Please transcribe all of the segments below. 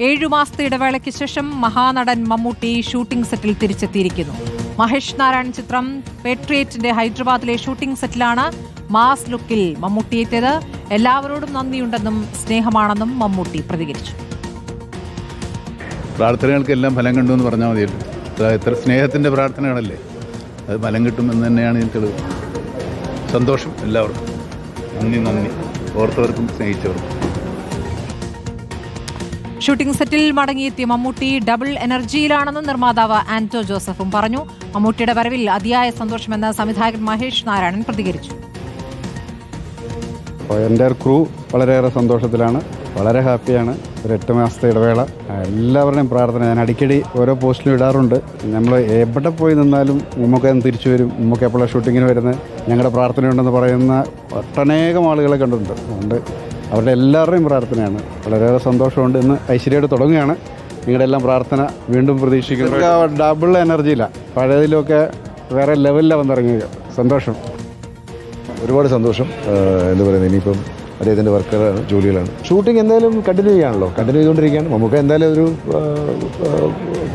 ഏഴു മാസത്തെ ഇടവേളയ്ക്ക് ശേഷം മഹാനടൻ മമ്മൂട്ടി ഷൂട്ടിംഗ് സെറ്റിൽ തിരിച്ചെത്തിയിരിക്കുന്നു. മഹേഷ് നാരായൺ ചിത്രം പേട്രിയേറ്റിന്റെ ഹൈദരാബാദിലെ ഷൂട്ടിംഗ് സെറ്റിലാണ് മാസ് ലുക്കിൽ മമ്മൂട്ടി എത്തിയത്. എല്ലാവരോടും നന്ദിയുണ്ടെന്നും സ്നേഹമാണെന്നും മമ്മൂട്ടി പ്രതികരിച്ചു. പ്രാർത്ഥനകൾക്കെല്ലാം ഫലം കണ്ടു എന്ന് പറഞ്ഞാൽ മതിയല്ലോ. എത്ര സ്നേഹത്തിന്റെ പ്രാർത്ഥനകളല്ലേ? അത് ഫലം കിട്ടുമെന്ന് തന്നെയാണ് തെളിവ്. സന്തോഷം എല്ലാവർക്കും. നന്ദി നന്ദി. ഓർത്തവർക്കും സ്നേഹിച്ചവർക്കും. ഷൂട്ടിംഗ് സെറ്റിൽ മടങ്ങിയെത്തിയ മമ്മൂട്ടി ഡബിൾ എനർജിയിലാണെന്ന് നിർമ്മാതാവ് ആന്റോ ജോസഫും പറഞ്ഞു. മമ്മൂട്ടിയുടെ വരവിൽ അതിയായ സന്തോഷമെന്ന് സംവിധായകൻ മഹേഷ് നാരായണൻ പ്രതികരിച്ചു. ക്രൂ വളരെയേറെ സന്തോഷത്തിലാണ്. വളരെ ഹാപ്പിയാണ്. ഒരു എട്ട് മാസത്തെ ഇടവേള. എല്ലാവരുടെയും പ്രാർത്ഥന ഞാൻ അടിക്കടി ഓരോ പോസ്റ്റിലും ഇടാറുണ്ട്. നമ്മൾ എവിടെ പോയി നിന്നാലും നമുക്ക് തിരിച്ചു വരും. ഉമ്മക്ക് എപ്പോഴാണ് ഷൂട്ടിങ്ങിന് വരുന്നത്? ഞങ്ങളുടെ പ്രാർത്ഥനയുണ്ടെന്ന് പറയുന്ന ഒട്ടനേകം ആളുകളെ കണ്ടിട്ടുണ്ട്. അതുകൊണ്ട് അവരുടെ എല്ലാവരുടെയും പ്രാർത്ഥനയാണ്. വളരെയേറെ സന്തോഷമുണ്ട്. ഇന്ന് ഐശ്വര്യയോട് തുടങ്ങുകയാണ്. നിങ്ങളുടെ എല്ലാം പ്രാർത്ഥന വീണ്ടും പ്രതീക്ഷിക്കുന്നു. ഡബിൾ എനർജിയിലാണ് പഴയതിലൊക്കെ വേറെ ലെവലിലാണ് വന്നിറങ്ങുക സന്തോഷം. ഒരുപാട് സന്തോഷം. എന്താ പറയുന്നത് ഇനിയിപ്പം അദ്ദേഹത്തിന്റെ വർക്കുകളാണ് ജോലികളാണ്. ഷൂട്ടിംഗ് എന്തായാലും കണ്ടിന്യൂ ചെയ്യാണല്ലോ. കണ്ടിന്യൂ ചെയ്തുകൊണ്ടിരിക്കുകയാണ്. നമുക്ക് എന്തായാലും ഒരു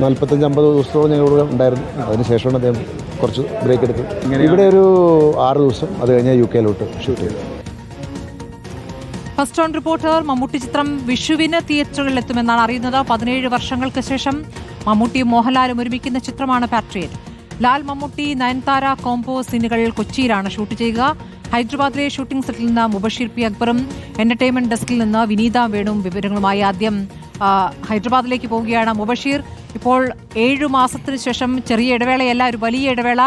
നാൽപ്പത്തഞ്ച് അമ്പത് ദിവസത്തോളം ഞങ്ങളിവിടെ ഉണ്ടായിരുന്നു. അതിനുശേഷമാണ് അദ്ദേഹം കുറച്ച് ബ്രേക്ക് എടുത്തു ഇവിടെ ഒരു ആറ് ദിവസം. അത് കഴിഞ്ഞാൽ യു കെയിലോട്ട് ഷൂട്ട് ചെയ്തു. ഫസ്റ്റ് ഓൺ റിപ്പോർട്ടർ മമ്മൂട്ടി ചിത്രം വിഷുവിന് തിയേറ്ററുകളിൽ എത്തുമെന്നാണ് അറിയുന്നത്. പതിനേഴ് വർഷങ്ങൾക്ക് ശേഷം മമ്മൂട്ടിയും മോഹൻലാലും ഒരുമിക്കുന്ന ചിത്രമാണ് പാട്രിയറ്റ് ലാൽ മമ്മൂട്ടി നയൻതാര കോംബോ സീനുകൾ കൊച്ചിയിലാണ് ഷൂട്ട് ചെയ്യുക. ഹൈദരാബാദിലെ ഷൂട്ടിംഗ് സെറ്റിൽ നിന്ന് മുബഷീർ പി അക്ബറും എന്റർടൈൻമെന്റ് ഡെസ്കിൽ നിന്ന് വിനീത വേണു വിവരങ്ങളുമായി ആദ്യം ഹൈദരാബാദിലേക്ക് പോവുകയാണ് മുബഷീർ. ഇപ്പോൾ ഏഴു മാസത്തിന് ശേഷം ചെറിയ ഇടവേളയല്ല ഒരു വലിയ ഇടവേള.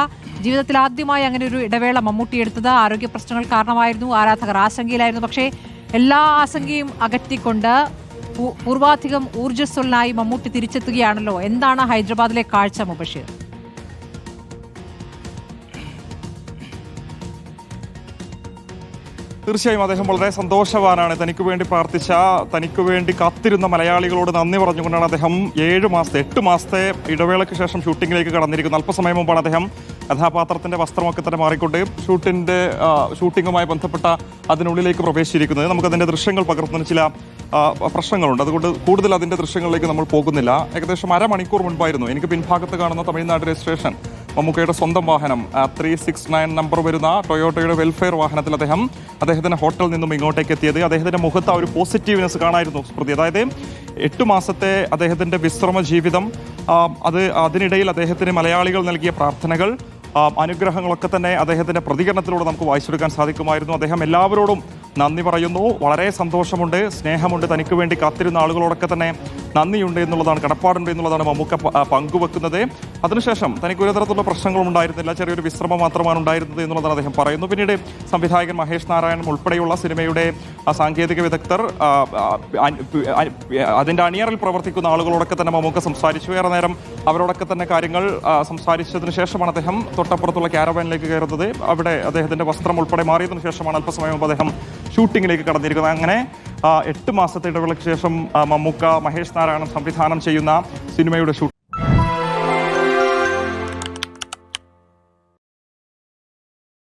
ജീവിതത്തിൽ ആദ്യമായി അങ്ങനെ ഒരു ഇടവേള മമ്മൂട്ടി എടുത്തത്. ആരോഗ്യ പ്രശ്നങ്ങൾ കാരണമായിരുന്നു. ആരാധകർ ആശങ്കയിലായിരുന്നു. പക്ഷേ എല്ലാ ആശങ്കയും അകറ്റിക്കൊണ്ട് പൂർവാധികം ഊർജസ്വലനായി മമ്മൂട്ടി തിരിച്ചെത്തുകയാണല്ലോ. എന്താണ് ഹൈദരാബാദിലെ കാഴ്ച മുബഷീർ? തീർച്ചയായും അദ്ദേഹം വളരെ സന്തോഷവാനാണ്. തനിക്ക് വേണ്ടി പ്രാർത്ഥിച്ച തനിക്ക് വേണ്ടി കാത്തിരുന്ന മലയാളികളോട് നന്ദി പറഞ്ഞുകൊണ്ടാണ് അദ്ദേഹം ഏഴ് മാസത്തെ എട്ട് മാസത്തെ ഇടവേളയ്ക്ക് ശേഷം ഷൂട്ടിങ്ങിലേക്ക് കടന്നിരിക്കുന്നത്. അല്പസമയം മുമ്പാണ് അദ്ദേഹം കഥാപാത്രത്തിന്റെ വസ്ത്രമൊക്കെ തന്നെ മാറിക്കൊണ്ട് ഷൂട്ടിന്റെ ഷൂട്ടിങ്ങുമായി ബന്ധപ്പെട്ട അതിനുള്ളിലേക്ക് പ്രവേശിച്ചിരിക്കുന്നത്. നമുക്കതിന്റെ ദൃശ്യങ്ങൾ പകർത്തുന്ന ചില പ്രശ്നങ്ങളുണ്ട്. അതുകൊണ്ട് കൂടുതൽ അതിന്റെ ദൃശ്യങ്ങളിലേക്ക് നമ്മൾ പോകുന്നില്ല. ഏകദേശം അരമണിക്കൂർ മുൻപായിരുന്നു. എനിക്ക് പിൻഭാഗത്ത് കാണുന്ന തമിഴ്നാട് രജിസ്ട്രേഷൻ മമ്മൂക്കയുടെ സ്വന്തം വാഹനം ത്രീ സിക്സ് നയൻ നമ്പർ വരുന്ന ടൊയോട്ടയുടെ വെൽഫെയർ വാഹനത്തിൽ അദ്ദേഹം അദ്ദേഹത്തിന്റെ ഹോട്ടലിൽ നിന്നും ഇങ്ങോട്ടേക്ക് എത്തിയത്. അദ്ദേഹത്തിന്റെ മുഖത്ത് ആ ഒരു പോസിറ്റീവ്നെസ് കാണായിരുന്നു സ്മൃതി. അതായത് എട്ട് മാസത്തെ അദ്ദേഹത്തിന്റെ വിശ്രമ ജീവിതം അത് അതിനിടയിൽ അദ്ദേഹത്തിന് മലയാളികൾ നൽകിയ പ്രാർത്ഥനകൾ അനുഗ്രഹങ്ങളൊക്കെ തന്നെ അദ്ദേഹത്തിന്റെ പ്രതികരണത്തിലൂടെ നമുക്ക് വായിച്ചെടുക്കാൻ സാധിക്കുമായിരുന്നു. അദ്ദേഹം എല്ലാവരോടും നന്ദി പറയുന്നു. വളരെ സന്തോഷമുണ്ട് സ്നേഹമുണ്ട്. തനിക്ക് വേണ്ടി കാത്തിരുന്ന ആളുകളോടൊക്കെ തന്നെ നന്ദിയുണ്ട് എന്നുള്ളതാണ് കടപ്പാടുണ്ട് എന്നുള്ളതാണ് മമ്മൂക്ക പങ്കുവെക്കുന്നത്. അതിനുശേഷം തനിക്ക് ഒരു തരത്തിലുള്ള പ്രശ്നങ്ങളും ഉണ്ടായിരുന്നില്ല. ചെറിയൊരു വിശ്രമം മാത്രമാണ് ഉണ്ടായിരുന്നത് എന്നുള്ളതാണ് അദ്ദേഹം പറയുന്നു. പിന്നീട് സംവിധായകൻ മഹേഷ് നാരായണൻ ഉൾപ്പെടെയുള്ള സിനിമയുടെ സാങ്കേതിക വിദഗ്ധർ ആ, ആ, അ- അ- അണിയറിൽ പ്രവർത്തിക്കുന്ന ആളുകളോടൊക്കെ തന്നെ മമ്മൂക്ക സംസാരിച്ചു. ഏറെ നേരം അവരോടൊക്കെ തന്നെ കാര്യങ്ങൾ സംസാരിച്ചതിന് ശേഷമാണ് അദ്ദേഹം തൊട്ടപ്പുറത്തുള്ള ക്യാരവാനിലേക്ക് കയറുന്നത്. അവിടെ അദ്ദേഹത്തിന്റെ വസ്ത്രം ഉൾപ്പെടെ മാറിയതിനു ശേഷമാണ് അല്പസമയം അദ്ദേഹം ഷൂട്ടിങ്ങിലേക്ക് കടന്നിരിക്കുന്നത് അങ്ങനെ എട്ട് മാസത്തെ ഇടവേളയ്ക്ക് ശേഷം മമ്മൂക്ക മഹേഷ് നാരായണൻ സംവിധാനം ചെയ്യുന്ന സിനിമയുടെ ഷൂട്ടിംഗ്